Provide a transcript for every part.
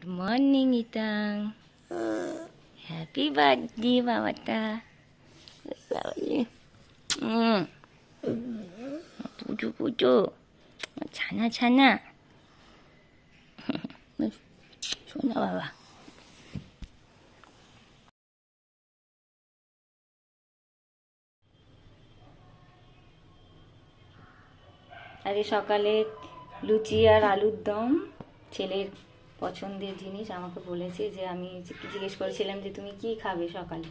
Good morning, Itang. Happy birthday, Mamata. 응. 보조보조. 자나, 자나. 손나 봐봐. আরে সকালে লুচি আর আলুর দম, ছেলের পছন্দের জিনিস আমাকে বলেছে যে আমি জিজ্ঞেস করেছিলাম যে তুমি কি খাবে সকালে?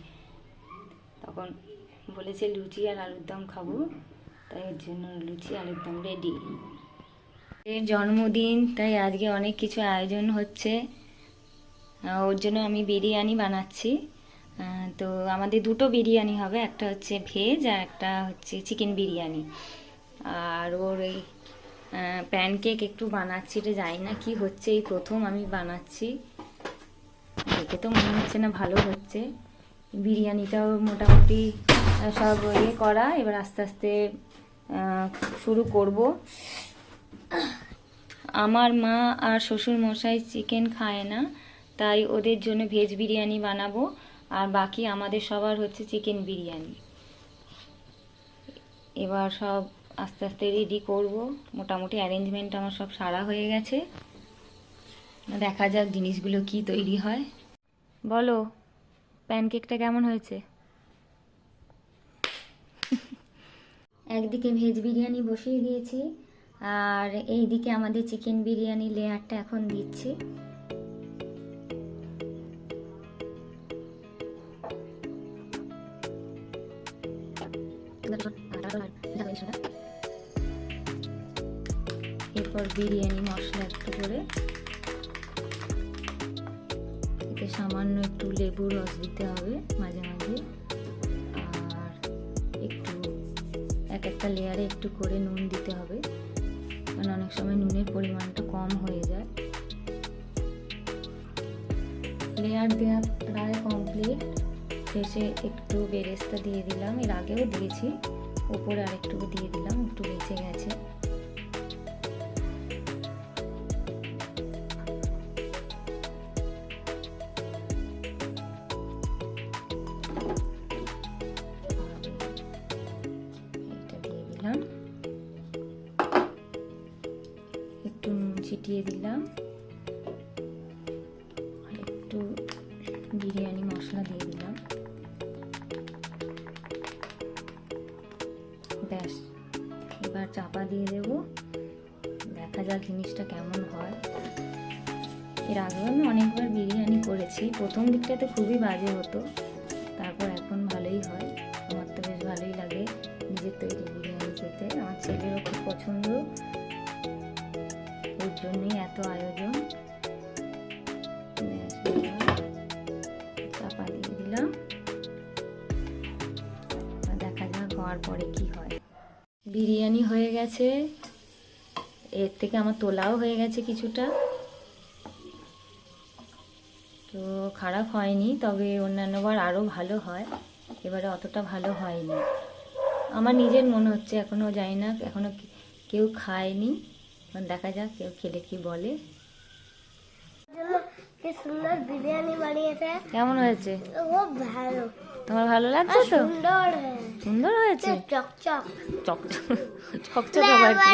তখন বলেছে লুচি আর আলুর দম খাব, তাই ওর জন্য লুচি, আলুর দম রেডি এর জন্মদিন, তাই আজকে অনেক কিছু আয়োজন হচ্ছে। ওর জন্য আমি বিরিয়ানি বানাচ্ছি। তো আমাদের দুটো বিরিয়ানি হবে, একটা হচ্ছে ভেজ আর একটা হচ্ছে চিকেন বিরিয়ানি। আর ওর এই প্যানকেক একটু বানাচ্ছি এটা জানি না কি হচ্ছে, এই প্রথম আমি বানাচ্ছি। দেখে তো মনে হচ্ছে না ভালো হচ্ছে। বিরিয়ানিটাও মোটামুটি সব ইয়ে করা, এবার আস্তে আস্তে শুরু করব। আমার মা আর শ্বশুর মশাই চিকেন খায় না, তাই ওদের জন্য ভেজ বিরিয়ানি বানাবো, আর বাকি আমাদের সবার হচ্ছে চিকেন বিরিয়ানি। এবার সব আস্তে আস্তে রেডি করব। মোটামুটি অ্যারেঞ্জমেন্ট আমার সব সারা হয়ে গেছে। দেখা যাক জিনিসগুলো কি তৈরি হয়। বলো প্যানকেকটা কেমন হয়েছে? একদিকে ভেজ বিরিয়ানি বসিয়ে দিয়েছি, আর এইদিকে আমাদের চিকেন বিরিয়ানি লেয়ারটা এখন দিচ্ছি। বিরিয়ানি মশলা একটু করে। এতে সামান্য একটু লেবু রস দিতে হবে মাঝে মাঝে। আর একটু, এক একটা লেয়ারে একটু করে নুন দিতে হবে। কারণ অনেক সময় নুনের পরিমাণটা কম হয়ে যায়। লেয়ার দেওয়া প্রায় কমপ্লিট শেষে একটু বেরেস্তা দিয়ে দিলাম। এর আগেও দিয়েছি। উপরে আরেকটু দিয়ে দিলাম। একটু বেঁচে গেছে। ছিটিয়ে দিলাম। একটু বিরিয়ানি মশলা দিয়ে দিলাম। ব্যাস, এবার চাপা দিয়ে দেব। দেখা যাক জিনিসটা কেমন হয়। এর আগেও আমি অনেকবার বিরিয়ানি করেছি। প্রথম দিকটাতে খুবই বাজে হতো। তারপর এখন ভালোই হয়। আমার তো বেশ ভালোই লাগে নিজের তৈরি বিরিয়ানি খেতে। আমার ছেলেরও খুব পছন্দ। জন্যই এত আয়োজন। চাপা দিয়ে দিলাম। দেখা যাক হওয়ার পরে কি হয়। বিরিয়ানি হয়ে গেছে। এর থেকে আমার তোলাও হয়ে গেছে কিছুটা। তো খারাপ হয়নি, তবে অন্যান্যবার আরও ভালো হয়। এবারে অতটা ভালো হয়নি। আমার নিজের মনে হচ্ছে এখনও জানি না এখনও কেউ খায়নি। এখন দেখা যাক কেউ খেলে কি বলে। কি সুন্দর বিরিয়ানি বানিয়েছে। কেমন হয়েছে? খুব ভালো। তোমার ভালো লাগছে তো? সুন্দর হয়েছে। সুন্দর হয়েছে? চকচক। চক চকচক আবার কি?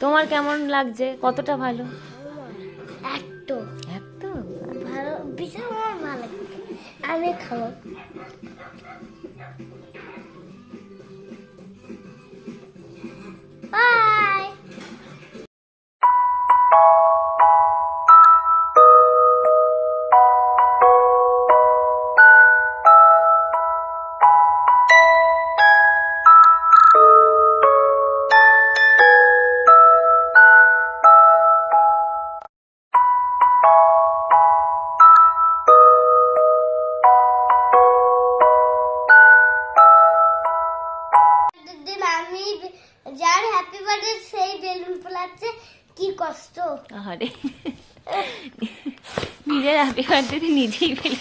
তোমার কেমন লাগছে? কতটা ভালো? একটু। এত ভালো ভীষণ ভালো। আমি খাব। আরে নিজের বার্থডে নিজেই পেল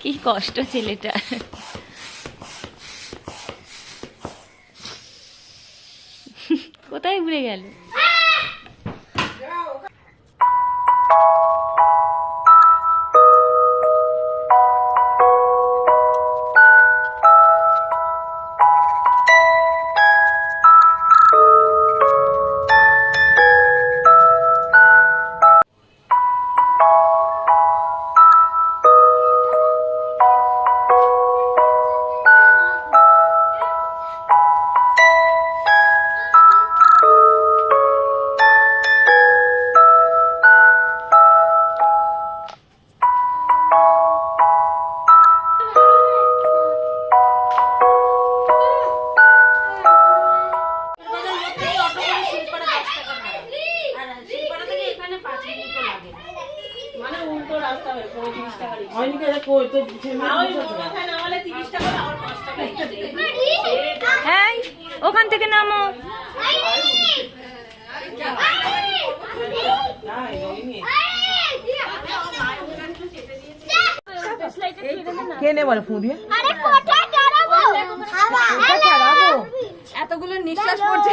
কি কষ্ট ছেলেটা। কোথায় ঘুরে গেল? হ্যাঁ ওখান থেকে নামো। কে বলে ফু দিয়ে? এতগুলো নিঃশ্বাস পড়ছে।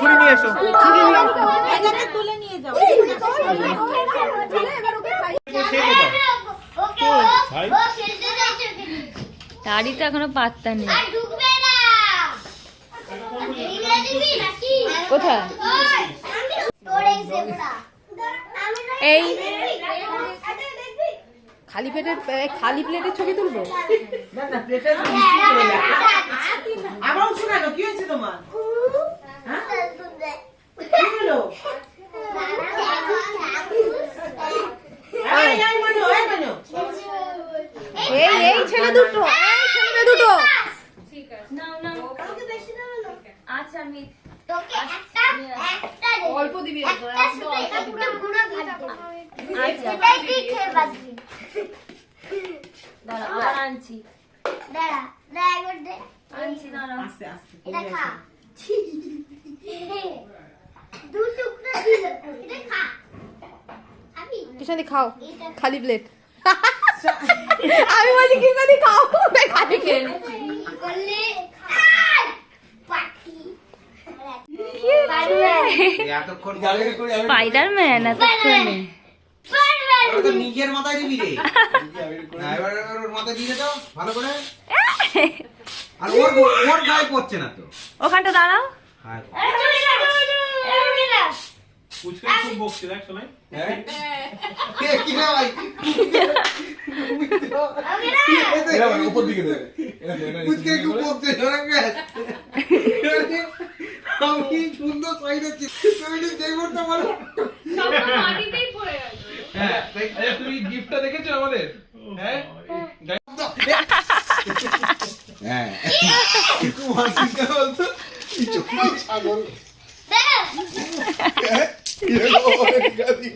ছুরি নিয়ে এসো। ছুরি নিয়ে এসো। ছুরি নিয়ে ওকে ও ও তারই তো এখনও পাত্তা নেই। আর ঢুকবে না। ইংরেজি দিবি নাকি? কোথায়? এই জেব্রা আমি এই খালি পেটের খালি প্লেটের ছবি তুলবো? না না প্লেটে আবার শোনানো কি হয়েছে তোমার কি হলো এই এই মানো এই মানো এই এই ছেলে দুটো এই ছেলে দুটো আচ্ছা আমি তোকে একটা একটা দে। অল্প দিবি একটা একটা। সেটাই তুই খেয়ে বাঁচবি। দাঁড়া আবার আনছি দাঁড়া, দাঁড়া একবার দে। আনছি দাঁড়াও আস্তে আস্তে এটা খা। দু টুকরো দিল। এটা খা। খাবি? কিষানি খাও এটা খা। খালি প্লেট আমি খাও। খালি খেয়ে। এতক্ষণ গালি করে স্পাইডারম্যান এতক্ষণে। পারবে। নিজের মাথায় দিবি রে। এবার এবার ওর মাথায় দিয়ে দাও ভালো করে। আর ওর ওর গায়ে পড়ছে না তো। ওখানটা দাঁড়াও। হ্যাঁ। পুচকে খুব বকছে দেখ শোনাই হ্যাঁ? কে কি রে ভাই? আমি না। উপর দিকে দেবে। পুচকে একটু পড়ছে ধরে গেছে আমি সুন্দর সাইড তুমি যেই করতে পারো হ্যাঁ তুমি গিফটটা দেখেছ আমাদের? হ্যাঁ? হ্যাঁ। একটু দে। এরকম অনেক গালি।